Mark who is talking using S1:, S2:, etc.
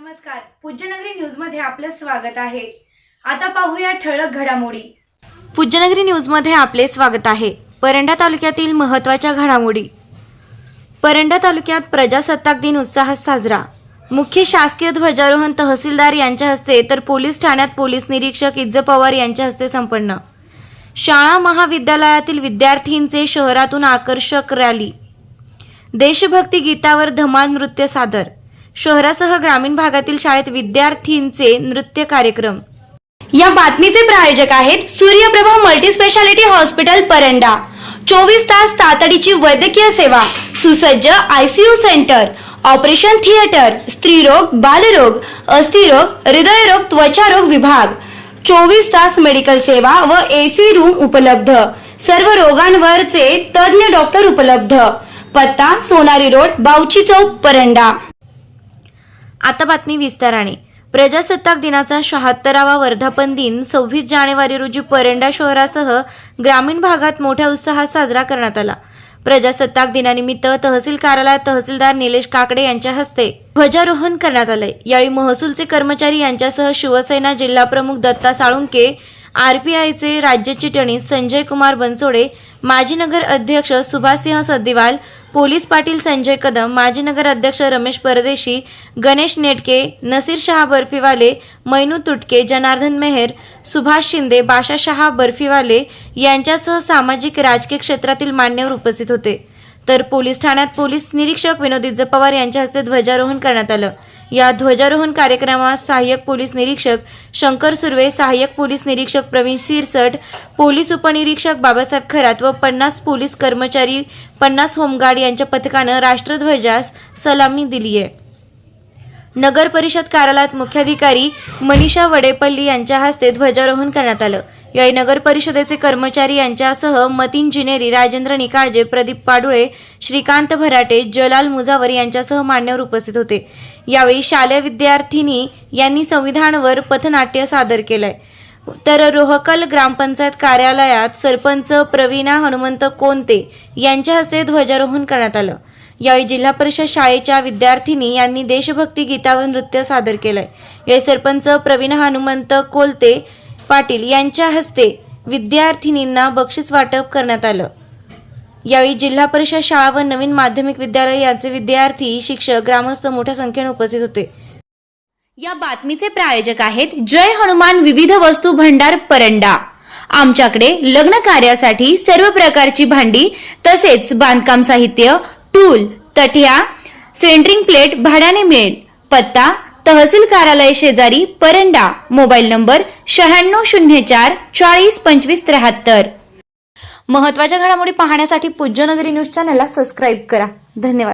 S1: नमस्कार. पूज्यनगरी न्यूजमध्ये आपलं स्वागत आहे. आता पाहूया ठळक घडामोडी. पूज्यनगरी न्यूजमध्ये आपले स्वागत आहे. परंडा तालुक्यातील महत्त्वाच्या घडामोडी. परंडा तालुक्यात प्रजासत्ताक दिन उत्साहात साजरा. मुख्य शासकीय ध्वजारोहण तहसीलदार यांच्या हस्ते तर पोलीस ठाण्यात पोलीस निरीक्षक इज्ज पवार यांच्या हस्ते संपन्न. शाळा महाविद्यालयातील विद्यार्थींचे शहरातून आकर्षक रॅली. देशभक्ती गीतावर धमाल नृत्य सादर. शहरासह ग्रामीण भागातील शाळेत विद्यार्थींचे नृत्य कार्यक्रम. या बातमीचे प्रायोजक आहेत सूर्यप्रभा मल्टीस्पेशालिटी हॉस्पिटल परंडा. चोवीस तास तातडीची वैद्यकीय सेवा सुसज्ज आयसीयू सेंटर ऑपरेशन थिएटर स्त्रीरोग बालरोग अस्थिरोग हृदयरोग त्वचारोग विभाग. चोवीस तास मेडिकल सेवा व एसी रूम उपलब्ध. सर्व रोगांवरचे तज्ज्ञ डॉक्टर उपलब्ध. पत्ता सोनारी रोड बावची चौक परंडा. आता बातमी विस्ताराने. प्रजासत्ताक दिनाचा शहात्तरावा वर्धापन दिन सव्वीस जानेवारी रोजी परंडा शहरासह ग्रामीण भागात मोठ्या उत्साहात साजरा करण्यात आला. प्रजासत्ताक दिनानिमित्त तहसील कार्यालयात तहसीलदार निलेश काकडे यांच्या हस्ते ध्वजारोहण करण्यात आले. यावेळी महसूलचे कर्मचारी यांच्यासह शिवसेना जिल्हाप्रमुख दत्ता साळुंके आरपीआयचे राज्य चिटणीस संजय कुमार बनसोडे माजी नगर अध्यक्ष सुभाषसिंह सद्दिवाल पोलीस पाटील संजय कदम माजी नगर अध्यक्ष रमेश परदेशी गणेश नेटके नसीर शहा बर्फीवाले मैनू तुटके जनार्दन मेहर सुभाष शिंदे बाशा शहा बर्फीवाले यांच्यासह सामाजिक राजकीय क्षेत्रातील मान्यवर उपस्थित होते. तर पोलीस ठाण्यात पोलीस निरीक्षक विनोदित पवार यांच्या हस्ते ध्वजारोहण करण्यात आलं. या ध्वजारोहण कार्यक्रमात सहाय्यक पोलीस निरीक्षक शंकर सुर्वे सहाय्यक पोलीस निरीक्षक प्रवीण सिरसट पोलीस उपनिरीक्षक बाबासाहेब खरात व पन्नास पोलीस कर्मचारी पन्नास होमगार्ड यांच्या पथकानं राष्ट्रध्वजास सलामी दिली आहे नगर परिषद कार्यालयात मुख्याधिकारी मनीषा वडेपल्ली यांच्या हस्ते ध्वजारोहण करण्यात आलं. यावेळी नगर परिषदेचे कर्मचारी यांच्यासह मतीन जिनेरी राजेंद्र निकाळजे प्रदीप पाडुळे श्रीकांत भराटे जलाल मुजावर यांच्यासह मान्यवर उपस्थित होते. यावेळी शालेय विद्यार्थिनी यांनी संविधानवर पथनाट्य सादर केलंय. तर रोहकल ग्रामपंचायत कार्यालयात सरपंच प्रवीणा हनुमंत कोणते यांच्या हस्ते ध्वजारोहण करण्यात आलं. यावेळी जिल्हा परिषद शाळेच्या विद्यार्थिनी यांनी देशभक्ती गीतावर नृत्य सादर केलंय. यावेळी सरपंच प्रवीणा हनुमंत कोलते पाटील यांच्या हस्ते विद्यार्थिनींना बक्षीस वाटप करण्यात आलं. यावेळी जिल्हा परिषद शाळा व नवीन माध्यमिक विद्यालय यांचे विद्यार्थी शिक्षक ग्रामस्थ मोठ्या संख्येने उपस्थित होते. या बातमीचे प्रायोजक आहेत जय हनुमान विविध वस्तू भंडार परंडा. आमच्याकडे लग्न कार्यासाठी सर्व प्रकारची भांडी तसेच बांधकाम साहित्य टूल तटिया सेंट्रिंग प्लेट भाड्याने मिळेल. पत्ता तहसील कार्यालय शेजारी परंडा मोबाईल नंबर शहाण्णव शून्य चार चाळीस पंचवीस त्र्याहत्तर. महत्त्वाच्या घडामोडी पाहण्यासाठी पूज्यनगरी न्यूज चॅनलला सबस्क्राईब करा. धन्यवाद.